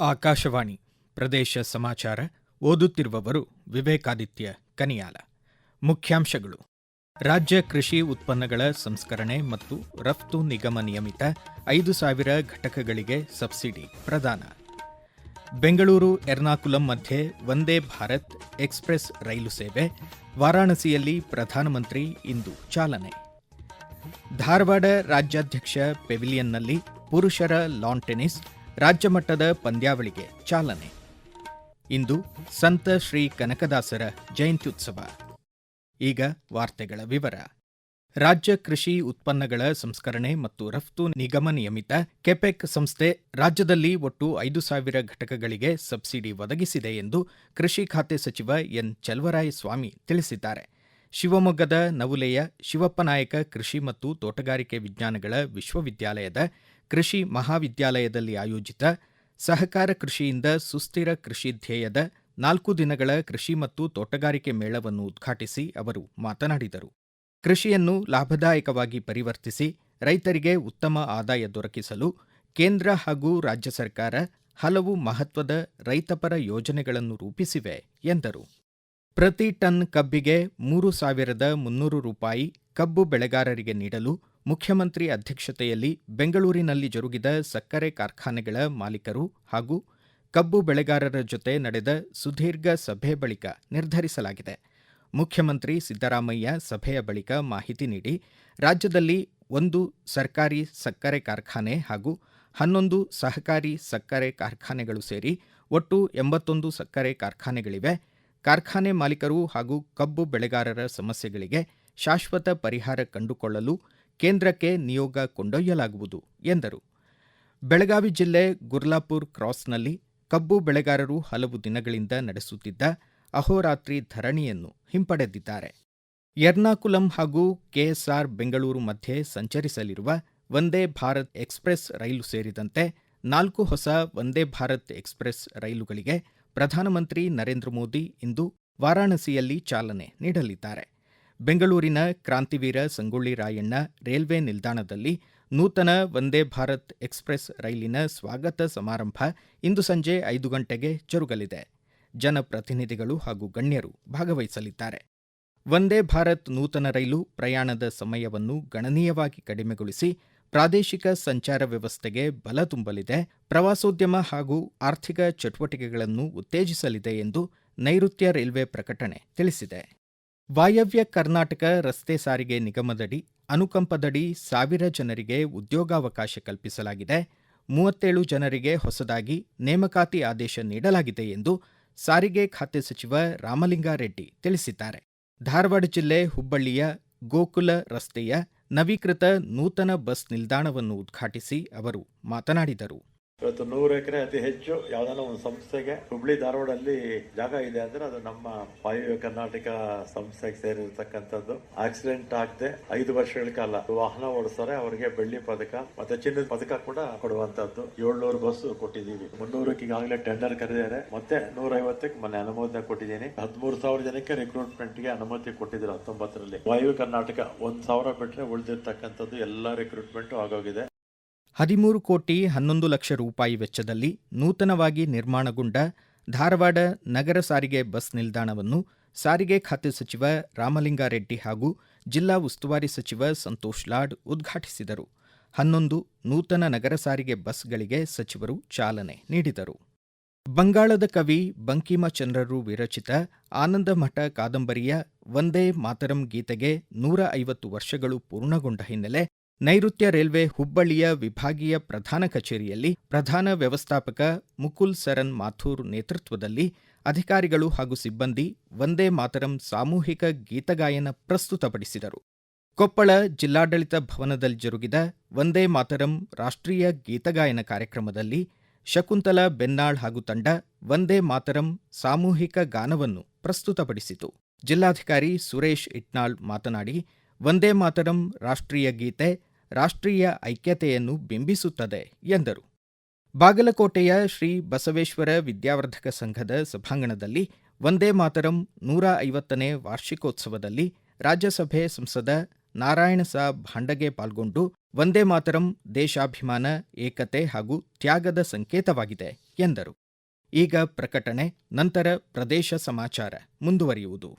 ಆಕಾಶವಾಣಿ ಪ್ರದೇಶ ಸಮಾಚಾರ ಓದುತ್ತಿರುವವರು ವಿವೇಕಾದಿತ್ಯ ಕನಿಯಾಲ. ಮುಖ್ಯಾಂಶಗಳು. ರಾಜ್ಯ ಕೃಷಿ ಉತ್ಪನ್ನಗಳ ಸಂಸ್ಕರಣೆ ಮತ್ತು ರಫ್ತು ನಿಗಮ ನಿಯಮಿತ ಐದು ಸಾವಿರ ಘಟಕಗಳಿಗೆ ಸಬ್ಸಿಡಿ ಪ್ರದಾನ. ಬೆಂಗಳೂರು, ಎರ್ನಾಕುಲಂ ಮಧ್ಯೆ ವಂದೇ ಭಾರತ್ ಎಕ್ಸ್‌ಪ್ರೆಸ್ ರೈಲು ಸೇವೆ ವಾರಾಣಸಿಯಲ್ಲಿ ಪ್ರಧಾನಮಂತ್ರಿ ಇಂದು ಚಾಲನೆ. ಧಾರವಾಡ ರಾಜ್ಯಾಧ್ಯಕ್ಷ ಪೆವಿಲಿಯನ್ನಲ್ಲಿ ಪುರುಷರ ಲಾನ್ ಟೆನಿಸ್ ರಾಜ್ಯಮಟ್ಟದ ಪಂದ್ಯಾವಳಿಗೆ ಚಾಲನೆ. ಇಂದು ಸಂತ ಶ್ರೀ ಕನಕದಾಸರ ಜಯಂತ್ಯುತ್ಸವ. ಈಗ ವಾರ್ತೆಗಳ ವಿವರ. ರಾಜ್ಯ ಕೃಷಿ ಉತ್ಪನ್ನಗಳ ಸಂಸ್ಕರಣೆ ಮತ್ತು ರಫ್ತು ನಿಗಮ ನಿಯಮಿತ ಕೆಪೆಕ್ ಸಂಸ್ಥೆ ರಾಜ್ಯದಲ್ಲಿ ಒಟ್ಟು ಐದು ಸಾವಿರ ಘಟಕಗಳಿಗೆ ಸಬ್ಸಿಡಿ ಒದಗಿಸಿದೆ ಎಂದು ಕೃಷಿ ಖಾತೆ ಸಚಿವ ಎನ್ ಚಲವರಾಯಸ್ವಾಮಿ ತಿಳಿಸಿದ್ದಾರೆ. ಶಿವಮೊಗ್ಗದ ನವುಲೆಯ ಶಿವಪ್ಪನಾಯಕ ಕೃಷಿ ಮತ್ತು ತೋಟಗಾರಿಕೆ ವಿಜ್ಞಾನಗಳ ವಿಶ್ವವಿದ್ಯಾಲಯದ ಕೃಷಿ ಮಹಾವಿದ್ಯಾಲಯದಲ್ಲಿ ಆಯೋಜಿತ ಸಹಕಾರ ಕೃಷಿಯಿಂದ ಸುಸ್ಥಿರ ಕೃಷಿ ಧ್ಯೇಯದ ನಾಲ್ಕು ದಿನಗಳ ಕೃಷಿ ಮತ್ತು ತೋಟಗಾರಿಕೆ ಮೇಳವನ್ನು ಉದ್ಘಾಟಿಸಿ ಅವರು ಮಾತನಾಡಿದರು. ಕೃಷಿಯನ್ನು ಲಾಭದಾಯಕವಾಗಿ ಪರಿವರ್ತಿಸಿ ರೈತರಿಗೆ ಉತ್ತಮ ಆದಾಯ ದೊರಕಿಸಲು ಕೇಂದ್ರ ಹಾಗೂ ರಾಜ್ಯ ಸರ್ಕಾರ ಹಲವು ಮಹತ್ವದ ರೈತಪರ ಯೋಜನೆಗಳನ್ನು ರೂಪಿಸಿವೆ ಎಂದರು. ಪ್ರತಿ ಟನ್ ಕಬ್ಬಿಗೆ ಮೂರು ಸಾವಿರದ ಮುನ್ನೂರು ರೂಪಾಯಿ ಕಬ್ಬು ಬೆಳೆಗಾರರಿಗೆ ನೀಡಲು ಮುಖ್ಯಮಂತ್ರಿ ಅಧ್ಯಕ್ಷತೆಯಲ್ಲಿ ಬೆಂಗಳೂರಿನಲ್ಲಿ ಜರುಗಿದ ಸಕ್ಕರೆ ಕಾರ್ಖಾನೆಗಳ ಮಾಲೀಕರು ಹಾಗೂ ಕಬ್ಬು ಬೆಳೆಗಾರರ ಜೊತೆ ನಡೆದ ಸುದೀರ್ಘ ಸಭೆ ಬಳಿಕ ನಿರ್ಧರಿಸಲಾಗಿದೆ. ಮುಖ್ಯಮಂತ್ರಿ ಸಿದ್ದರಾಮಯ್ಯ ಸಭೆಯ ಬಳಿಕ ಮಾಹಿತಿ ನೀಡಿ, ರಾಜ್ಯದಲ್ಲಿ ಒಂದು ಸರ್ಕಾರಿ ಸಕ್ಕರೆ ಕಾರ್ಖಾನೆ ಹಾಗೂ ಹನ್ನೊಂದು ಸಹಕಾರಿ ಸಕ್ಕರೆ ಕಾರ್ಖಾನೆಗಳು ಸೇರಿ ಒಟ್ಟು ಎಂಬತ್ತೊಂದು ಸಕ್ಕರೆ ಕಾರ್ಖಾನೆಗಳಿವೆ. ಕಾರ್ಖಾನೆ ಮಾಲೀಕರು ಹಾಗೂ ಕಬ್ಬು ಬೆಳೆಗಾರರ ಸಮಸ್ಯೆಗಳಿಗೆ ಶಾಶ್ವತ ಪರಿಹಾರ ಕಂಡುಕೊಳ್ಳಲು ಕೇಂದ್ರಕ್ಕೆ ನಿಯೋಗ ಕೊಂಡೊಯ್ಯಲಾಗುವುದು, ಎಂದರು. ಬೆಳಗಾವಿ ಜಿಲ್ಲೆ ಗುರ್ಲಾಪುರ್ ಕ್ರಾಸ್ನಲ್ಲಿ ಕಬ್ಬು ಬೆಳೆಗಾರರು ಹಲವು ದಿನಗಳಿಂದ ನಡೆಸುತ್ತಿದ್ದ ಅಹೋರಾತ್ರಿ ಧರಣಿಯನ್ನು ಹಿಂಪಡೆದಿದ್ದಾರೆ. ಎರ್ನಾಕುಲಂ ಹಾಗೂ ಕೆಎಸ್ಆರ್ ಬೆಂಗಳೂರು ಮಧ್ಯೆ ಸಂಚರಿಸಲಿರುವ ವಂದೇ ಭಾರತ್ ಎಕ್ಸ್‌ಪ್ರೆಸ್ ರೈಲು ಸೇರಿದಂತೆ ನಾಲ್ಕು ಹೊಸ ವಂದೇ ಭಾರತ್ ಎಕ್ಸ್‌ಪ್ರೆಸ್ ರೈಲುಗಳಿಗೆ ಪ್ರಧಾನಮಂತ್ರಿ ನರೇಂದ್ರ ಮೋದಿ ಇಂದು ವಾರಾಣಸಿಯಲ್ಲಿ ಚಾಲನೆ ನೀಡಲಿದ್ದಾರೆ. ಬೆಂಗಳೂರಿನ ಕ್ರಾಂತಿವೀರ ಸಂಗೊಳ್ಳಿ ರಾಯಣ್ಣ ರೈಲ್ವೆ ನಿಲ್ದಾಣದಲ್ಲಿ ನೂತನ ವಂದೇ ಭಾರತ್ ಎಕ್ಸ್‌ಪ್ರೆಸ್ ರೈಲಿನ ಸ್ವಾಗತ ಸಮಾರಂಭ ಇಂದು ಸಂಜೆ ಐದು ಗಂಟೆಗೆ ಜರುಗಲಿದೆ. ಜನಪ್ರತಿನಿಧಿಗಳು ಹಾಗೂ ಗಣ್ಯರು ಭಾಗವಹಿಸಲಿದ್ದಾರೆ. ವಂದೇ ಭಾರತ್ ನೂತನ ರೈಲು ಪ್ರಯಾಣದ ಸಮಯವನ್ನು ಗಣನೀಯವಾಗಿ ಕಡಿಮೆಗೊಳಿಸಿ ಪ್ರಾದೇಶಿಕ ಸಂಚಾರ ವ್ಯವಸ್ಥೆಗೆ ಬಲ ತುಂಬಲಿದೆ. ಪ್ರವಾಸೋದ್ಯಮ ಹಾಗೂ ಆರ್ಥಿಕ ಚಟುವಟಿಕೆಗಳನ್ನು ಉತ್ತೇಜಿಸಲಿದೆ ಎಂದು ನೈಋತ್ಯ ರೈಲ್ವೆ ಪ್ರಕಟಣೆ ತಿಳಿಸಿದೆ. ವಾಯವ್ಯ ಕರ್ನಾಟಕ ರಸ್ತೆ ಸಾರಿಗೆ ನಿಗಮದಡಿ, ಅನುಕಂಪದಡಿ ಸಾವಿರ ಜನರಿಗೆ ಉದ್ಯೋಗಾವಕಾಶ ಕಲ್ಪಿಸಲಾಗಿದೆ. ಮೂವತ್ತೇಳು ಜನರಿಗೆ ಹೊಸದಾಗಿ ನೇಮಕಾತಿ ಆದೇಶ ನೀಡಲಾಗಿದೆ ಎಂದು ಸಾರಿಗೆ ಖಾತೆ ಸಚಿವ ರಾಮಲಿಂಗಾರೆಡ್ಡಿ ತಿಳಿಸಿದ್ದಾರೆ. ಧಾರವಾಡ ಜಿಲ್ಲೆ ಹುಬ್ಬಳ್ಳಿಯ ಗೋಕುಲ ರಸ್ತೆಯ ನವೀಕೃತ ನೂತನ ಬಸ್ ನಿಲ್ದಾಣವನ್ನು ಉದ್ಘಾಟಿಸಿ ಅವರು ಮಾತನಾಡಿದರು. ಇವತ್ತು ನೂರು ಎಕರೆ ಅತಿ ಹೆಚ್ಚು ಯಾವ್ದಾನ ಒಂದು ಸಂಸ್ಥೆಗೆ ಹುಬ್ಳಿ ಧಾರವಾಡಲ್ಲಿ ಜಾಗ ಇದೆ ಅಂದ್ರೆ ಅದು ನಮ್ಮ ವಾಯುವ್ಯ ಕರ್ನಾಟಕ ಸಂಸ್ಥೆಗೆ ಸೇರಿರ್ತಕ್ಕಂಥದ್ದು. ಆಕ್ಸಿಡೆಂಟ್ ಆಗದೆ ಐದು ವರ್ಷಗಳ ಕಾಲ ವಾಹನ ಓಡಿಸ್ತಾರೆ, ಅವರಿಗೆ ಬೆಳ್ಳಿ ಪದಕ ಮತ್ತೆ ಚಿನ್ನದ ಪದಕ ಕೂಡ ಕೊಡುವಂತದ್ದು ಏಳ್ನೂರು ಬಸ್ ಕೊಟ್ಟಿದ್ದೀವಿ. ಮುನ್ನೂರಕ್ಕೆ ಈಗಾಗಲೇ ಟೆಂಡರ್ ಕರೆದಿದ್ದಾರೆ. ಮತ್ತೆ ನೂರ ಐವತ್ತಕ್ಕೆ ಮೊನ್ನೆ ಅನುಮೋದನೆ ಕೊಟ್ಟಿದ್ದೀನಿ. ಹದಿಮೂರು ಸಾವಿರ ಜನಕ್ಕೆ ರಿಕ್ರೂಟ್ಮೆಂಟ್ಗೆ ಅನುಮತಿ ಕೊಟ್ಟಿದ್ರು ಹತ್ತೊಂಬತ್ತರಲ್ಲಿ. ವಾಯುವ್ಯ ಕರ್ನಾಟಕ ಒಂದ್ ಸಾವಿರ ಬಿಟ್ರೆ ಉಳಿದಿರ್ತಕ್ಕಂಥದ್ದು ಎಲ್ಲ ರಿಕ್ರೂಟ್ಮೆಂಟ್ ಆಗೋಗಿದೆ. ಹದಿಮೂರು ಕೋಟಿ ಹನ್ನೊಂದು ಲಕ್ಷ ರೂಪಾಯಿ ವೆಚ್ಚದಲ್ಲಿ ನೂತನವಾಗಿ ನಿರ್ಮಾಣಗೊಂಡ ಧಾರವಾಡ ನಗರ ಸಾರಿಗೆ ಬಸ್ ನಿಲ್ದಾಣವನ್ನು ಸಾರಿಗೆ ಖಾತೆ ಸಚಿವ ರಾಮಲಿಂಗಾರೆಡ್ಡಿ ಹಾಗೂ ಜಿಲ್ಲಾ ಉಸ್ತುವಾರಿ ಸಚಿವ ಸಂತೋಷ್ ಲಾಡ್ ಉದ್ಘಾಟಿಸಿದರು. ಹನ್ನೊಂದು ನೂತನ ನಗರ ಸಾರಿಗೆ ಬಸ್ಗಳಿಗೆ ಸಚಿವರು ಚಾಲನೆ ನೀಡಿದರು. ಬಂಗಾಳದ ಕವಿ ಬಂಕಿಮಚಂದ್ರರು ವಿರಚಿತ ಆನಂದಮಠ ಕಾದಂಬರಿಯ ವಂದೇ ಮಾತರಂ ಗೀತೆಗೆ ನೂರ ಐವತ್ತು ವರ್ಷಗಳು ಪೂರ್ಣಗೊಂಡ ಹಿನ್ನೆಲೆ ನೈಋತ್ಯ ರೈಲ್ವೆ ಹುಬ್ಬಳ್ಳಿಯ ವಿಭಾಗೀಯ ಪ್ರಧಾನ ಕಚೇರಿಯಲ್ಲಿ ಪ್ರಧಾನ ವ್ಯವಸ್ಥಾಪಕ ಮುಕುಲ್ ಸರನ್ ಮಾಥೂರ್ ನೇತೃತ್ವದಲ್ಲಿ ಅಧಿಕಾರಿಗಳು ಹಾಗೂ ಸಿಬ್ಬಂದಿ ವಂದೇ ಮಾತರಂ ಸಾಮೂಹಿಕ ಗೀತಗಾಯನ ಪ್ರಸ್ತುತಪಡಿಸಿದರು. ಕೊಪ್ಪಳ ಜಿಲ್ಲಾಡಳಿತ ಭವನದಲ್ಲಿ ಜರುಗಿದ ವಂದೇ ಮಾತರಂ ರಾಷ್ಟ್ರೀಯ ಗೀತಗಾಯನ ಕಾರ್ಯಕ್ರಮದಲ್ಲಿ ಶಕುಂತಲಾ ಬೆನ್ನಾಳ್ ಹಾಗೂ ತಂಡ ವಂದೇ ಮಾತರಂ ಸಾಮೂಹಿಕ ಗಾನವನ್ನು ಪ್ರಸ್ತುತಪಡಿಸಿತು. ಜಿಲ್ಲಾಧಿಕಾರಿ ಸುರೇಶ್ ಇಟ್ನಾಳ್ ಮಾತನಾಡಿ, ವಂದೇ ಮಾತರಂ ರಾಷ್ಟ್ರೀಯ ಗೀತೆ ರಾಷ್ಟ್ರೀಯ ಐಕ್ಯತೆಯನ್ನು ಬಿಂಬಿಸುತ್ತದೆ ಎಂದರು. ಬಾಗಲಕೋಟೆಯ ಶ್ರೀ ಬಸವೇಶ್ವರ ವಿದ್ಯಾವರ್ಧಕ ಸಂಘದ ಸಭಾಂಗಣದಲ್ಲಿ ವಂದೇ ಮಾತರಂ ನೂರ ಐವತ್ತನೇ ವಾರ್ಷಿಕೋತ್ಸವದಲ್ಲಿ ರಾಜ್ಯಸಭೆ ಸಂಸದ ನಾರಾಯಣ ಸಾಬ್ ಭಾಂಡಗೆ ಪಾಲ್ಗೊಂಡು ವಂದೇ ಮಾತರಂ ದೇಶಾಭಿಮಾನ, ಏಕತೆ ಹಾಗೂ ತ್ಯಾಗದ ಸಂಕೇತವಾಗಿದೆ ಎಂದರು. ಈಗ ಪ್ರಕಟಣೆ, ನಂತರ ಪ್ರದೇಶ ಸಮಾಚಾರ ಮುಂದುವರಿಯುವುದು.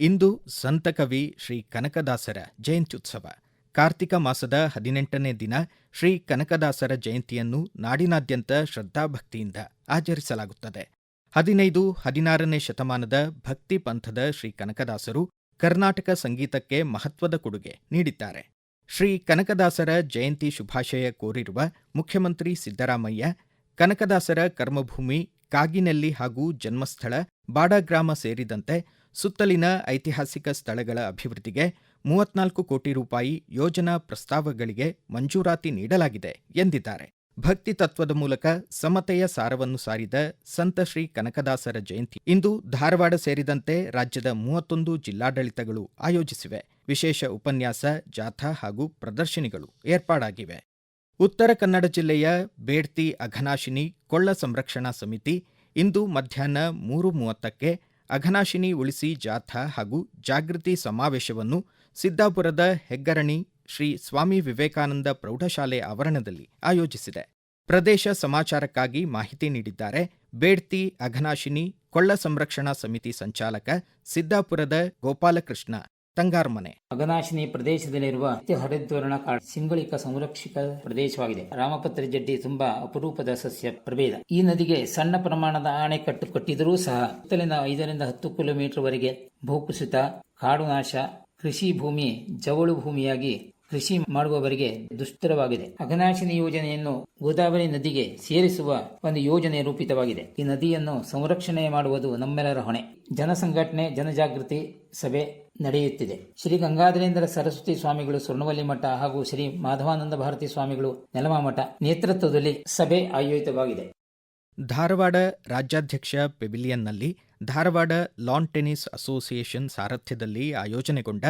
ಇಂದು ಸಂತಕವಿ ಶ್ರೀ ಕನಕದಾಸರ ಜಯಂತ್ಯುತ್ಸವ. ಕಾರ್ತಿಕ ಮಾಸದ ಹದಿನೆಂಟನೇ ದಿನ ಶ್ರೀ ಕನಕದಾಸರ ಜಯಂತಿಯನ್ನು ನಾಡಿನಾದ್ಯಂತ ಶ್ರದ್ಧಾಭಕ್ತಿಯಿಂದ ಆಚರಿಸಲಾಗುತ್ತದೆ. ಹದಿನೈದು, ಹದಿನಾರನೇ ಶತಮಾನದ ಭಕ್ತಿ ಪಂಥದ ಶ್ರೀ ಕನಕದಾಸರು ಕರ್ನಾಟಕ ಸಂಗೀತಕ್ಕೆ ಮಹತ್ವದ ಕೊಡುಗೆ ನೀಡಿದ್ದಾರೆ. ಶ್ರೀ ಕನಕದಾಸರ ಜಯಂತಿ ಶುಭಾಶಯ ಕೋರಿರುವ ಮುಖ್ಯಮಂತ್ರಿ ಸಿದ್ದರಾಮಯ್ಯ, ಕನಕದಾಸರ ಕರ್ಮಭೂಮಿ ಕಾಗಿನೆಲ್ಲಿ ಹಾಗೂ ಜನ್ಮಸ್ಥಳ ಬಾಡಗ್ರಾಮ ಸೇರಿದಂತೆ ಸುತ್ತಲಿನ ಐತಿಹಾಸಿಕ ಸ್ಥಳಗಳ ಅಭಿವೃದ್ಧಿಗೆ ಮೂವತ್ನಾಲ್ಕು ಕೋಟಿ ರೂಪಾಯಿ ಯೋಜನಾ ಪ್ರಸ್ತಾವಗಳಿಗೆ ಮಂಜೂರಾತಿ ನೀಡಲಾಗಿದೆ ಎಂದಿದ್ದಾರೆ. ಭಕ್ತಿ ತತ್ವದ ಮೂಲಕ ಸಮತೆಯ ಸಾರವನ್ನು ಸಾರಿದ ಸಂತ ಶ್ರೀ ಕನಕದಾಸರ ಜಯಂತಿ ಇಂದು ಧಾರವಾಡ ಸೇರಿದಂತೆ ರಾಜ್ಯದ ಮೂವತ್ತೊಂದು ಜಿಲ್ಲಾಡಳಿತಗಳು ಆಯೋಜಿಸಿವೆ. ವಿಶೇಷ ಉಪನ್ಯಾಸ, ಜಾಥಾ ಹಾಗೂ ಪ್ರದರ್ಶಿನಿಗಳು ಏರ್ಪಾಡಾಗಿವೆ. ಉತ್ತರ ಕನ್ನಡ ಜಿಲ್ಲೆಯ ಬೇಡ್ತಿ ಅಘನಾಶಿನಿ ಕೊಳ್ಳ ಸಂರಕ್ಷಣಾ ಸಮಿತಿ ಇಂದು ಮಧ್ಯಾಹ್ನ ಮೂರು ಮೂವತ್ತಕ್ಕೆ ಅಘನಾಶಿನಿ ಉಳಿಸಿ ಜಾಥಾ ಹಾಗೂ ಜಾಗೃತಿ ಸಮಾವೇಶವನ್ನು ಸಿದ್ದಾಪುರದ ಹೆಗ್ಗರಣಿ ಶ್ರೀ ಸ್ವಾಮಿ ವಿವೇಕಾನಂದ ಪ್ರೌಢಶಾಲೆ ಆವರಣದಲ್ಲಿ ಆಯೋಜಿಸಿದೆ. ಪ್ರದೇಶ ಸಮಾಚಾರಕ್ಕಾಗಿ ಮಾಹಿತಿ ನೀಡಿದ್ದಾರೆ ಬೇಡ್ತಿ ಅಘನಾಶಿನಿ ಕೊಳ್ಳ ಸಂರಕ್ಷಣಾ ಸಮಿತಿ ಸಂಚಾಲಕ ಸಿದ್ದಾಪುರದ ಗೋಪಾಲಕೃಷ್ಣ. ತಂಗಾರ್ಮನೆ ಅಗನಾಶಿನಿ ಪ್ರದೇಶದಲ್ಲಿರುವ ಅತಿ ಹರಿದ್ವರ್ಣ ಕಾಡು ಸಿಂಗಳಿಕ ಸಂರಕ್ಷಿತ ಪ್ರದೇಶವಾಗಿದೆ. ರಾಮಪತ್ರ ಜಡ್ಡಿ ತುಂಬಾ ಅಪರೂಪದ ಸಸ್ಯ ಪ್ರಭೇದ. ಈ ನದಿಗೆ ಸಣ್ಣ ಪ್ರಮಾಣದ ಆಣೆಕಟ್ಟು ಕಟ್ಟಿದರೂ ಸಹ ಸುತ್ತಲಿನ ಐದರಿಂದ ಹತ್ತು ಕಿಲೋಮೀಟರ್ ವರೆಗೆ ಭೂಕುಸಿತ, ಕಾಡು ನಾಶ, ಕೃಷಿ ಭೂಮಿ ಜವಳು ಭೂಮಿಯಾಗಿ ಕೃಷಿ ಮಾಡುವವರಿಗೆ ದುಷ್ಟರವಾಗಿದೆ ಅಘನಾಶಿನಿ ಯೋಜನೆಯನ್ನು ಗೋದಾವರಿ ನದಿಗೆ ಸೇರಿಸುವ ಒಂದು ಯೋಜನೆ ರೂಪಿತವಾಗಿದೆ. ಈ ನದಿಯನ್ನು ಸಂರಕ್ಷಣೆ ಮಾಡುವುದು ನಮ್ಮೆಲ್ಲರ ಹೊಣೆ. ಜನಸಂಘಟನೆ, ಜನಜಾಗೃತಿ ಸಭೆ ನಡೆಯುತ್ತಿದೆ. ಶ್ರೀ ಗಂಗಾಧರೇಂದ್ರ ಸರಸ್ವತಿ ಸ್ವಾಮಿಗಳು ಸ್ವರ್ಣವಲ್ಲಿ ಮಠ ಹಾಗೂ ಶ್ರೀ ಮಾಧವಾನಂದ ಭಾರತಿ ಸ್ವಾಮಿಗಳು ನೆಲಮ ಮಠ ನೇತೃತ್ವದಲ್ಲಿ ಸಭೆ ಆಯೋಜಿತವಾಗಿದೆ. ಧಾರವಾಡ ರಾಜ್ಯಾಧ್ಯಕ್ಷ ಪೆವಿಲಿಯನ್ನಲ್ಲಿ ಧಾರವಾಡ ಲಾನ್ ಟೆನಿಸ್ ಅಸೋಸಿಯೇಷನ್ ಸಾರಥ್ಯದಲ್ಲಿ ಆಯೋಜನೆಗೊಂಡ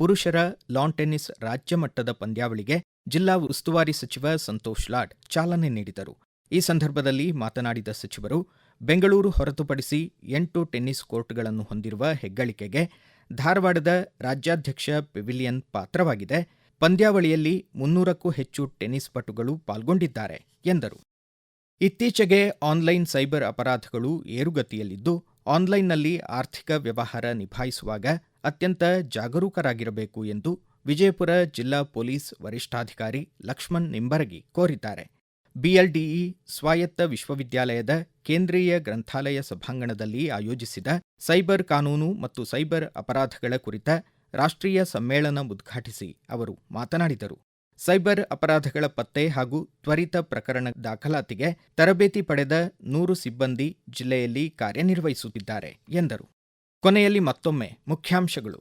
ಪುರುಷರ ಲಾನ್ ಟೆನಿಸ್ ರಾಜ್ಯ ಮಟ್ಟದ ಪಂದ್ಯಾವಳಿಗೆ ಜಿಲ್ಲಾ ಉಸ್ತುವಾರಿ ಸಚಿವ ಸಂತೋಷ್ ಲಾಡ್ ಚಾಲನೆ ನೀಡಿದರು. ಈ ಸಂದರ್ಭದಲ್ಲಿ ಮಾತನಾಡಿದ ಸಚಿವರು, ಬೆಂಗಳೂರು ಹೊರತುಪಡಿಸಿ ಎಂಟು ಟೆನ್ನಿಸ್ ಕೋರ್ಟ್ಗಳನ್ನು ಹೊಂದಿರುವ ಹೆಗ್ಗಳಿಕೆಗೆ ಧಾರವಾಡದ ರಾಜ್ಯಾಧ್ಯಕ್ಷ ಪೆವಿಲಿಯನ್ ಪಾತ್ರವಾಗಿದೆ. ಪಂದ್ಯಾವಳಿಯಲ್ಲಿ ಮುನ್ನೂರಕ್ಕೂ ಹೆಚ್ಚು ಟೆನ್ನಿಸ್ ಪಟುಗಳು ಪಾಲ್ಗೊಂಡಿದ್ದಾರೆ, ಎಂದರು. ಇತ್ತೀಚೆಗೆ ಆನ್ಲೈನ್ ಸೈಬರ್ ಅಪರಾಧಗಳು ಏರುಗತಿಯಲ್ಲಿದ್ದು, ಆನ್ಲೈನ್ನಲ್ಲಿ ಆರ್ಥಿಕ ವ್ಯವಹಾರ ನಿಭಾಯಿಸುವಾಗ ಅತ್ಯಂತ ಜಾಗರೂಕರಾಗಿರಬೇಕು ಎಂದು ವಿಜಯಪುರ ಜಿಲ್ಲಾ ಪೊಲೀಸ್ ವರಿಷ್ಠಾಧಿಕಾರಿ ಲಕ್ಷ್ಮಣ್ ನಿಂಬರಗಿ ಕೋರಿದ್ದಾರೆ. ಬಿಎಲ್ಡಿಇ ಸ್ವಾಯತ್ತ ವಿಶ್ವವಿದ್ಯಾಲಯದ ಕೇಂದ್ರೀಯ ಗ್ರಂಥಾಲಯ ಸಭಾಂಗಣದಲ್ಲಿ ಆಯೋಜಿಸಿದ ಸೈಬರ್ ಕಾನೂನು ಮತ್ತು ಸೈಬರ್ ಅಪರಾಧಗಳ ಕುರಿತ ರಾಷ್ಟ್ರೀಯ ಸಮ್ಮೇಳನ ಉದ್ಘಾಟಿಸಿ ಅವರು ಮಾತನಾಡಿದರು. ಸೈಬರ್ ಅಪರಾಧಗಳ ಪತ್ತೆ ಹಾಗೂ ತ್ವರಿತ ಪ್ರಕರಣ ದಾಖಲಾತಿಗೆ ತರಬೇತಿ ಪಡೆದ ನೂರು ಸಿಬ್ಬಂದಿ ಜಿಲ್ಲೆಯಲ್ಲಿ ಕಾರ್ಯನಿರ್ವಹಿಸುತ್ತಿದ್ದಾರೆ ಎಂದರು. ಕೊನೆಯಲ್ಲಿ ಮತ್ತೊಮ್ಮೆ ಮುಖ್ಯಾಂಶಗಳು.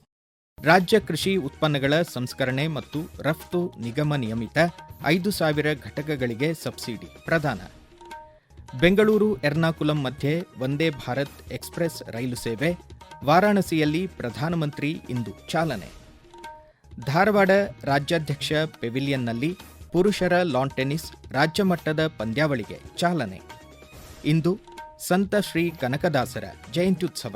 ರಾಜ್ಯ ಕೃಷಿ ಉತ್ಪನ್ನಗಳ ಸಂಸ್ಕರಣೆ ಮತ್ತು ರಫ್ತು ನಿಗಮ ನಿಯಮಿತ ಐದು ಸಾವಿರ ಘಟಕಗಳಿಗೆ ಸಬ್ಸಿಡಿ ಪ್ರದಾನ. ಬೆಂಗಳೂರು, ಎರ್ನಾಕುಲಂ ಮಧ್ಯೆ ವಂದೇ ಭಾರತ್ ಎಕ್ಸ್ಪ್ರೆಸ್ ರೈಲು ಸೇವೆ ವಾರಾಣಸಿಯಲ್ಲಿ ಪ್ರಧಾನಮಂತ್ರಿ ಇಂದು ಚಾಲನೆ. ಧಾರವಾಡ ರಾಜ್ಯಾಧ್ಯಕ್ಷ ಪೆವಿಲಿಯನ್ನಲ್ಲಿ ಪುರುಷರ ಲಾನ್ ಟೆನಿಸ್ ರಾಜ್ಯ ಮಟ್ಟದ ಪಂದ್ಯಾವಳಿಗೆ ಚಾಲನೆ. ಇಂದು ಸಂತ ಶ್ರೀ ಕನಕದಾಸರ ಜಯಂತ್ಯುತ್ಸವ.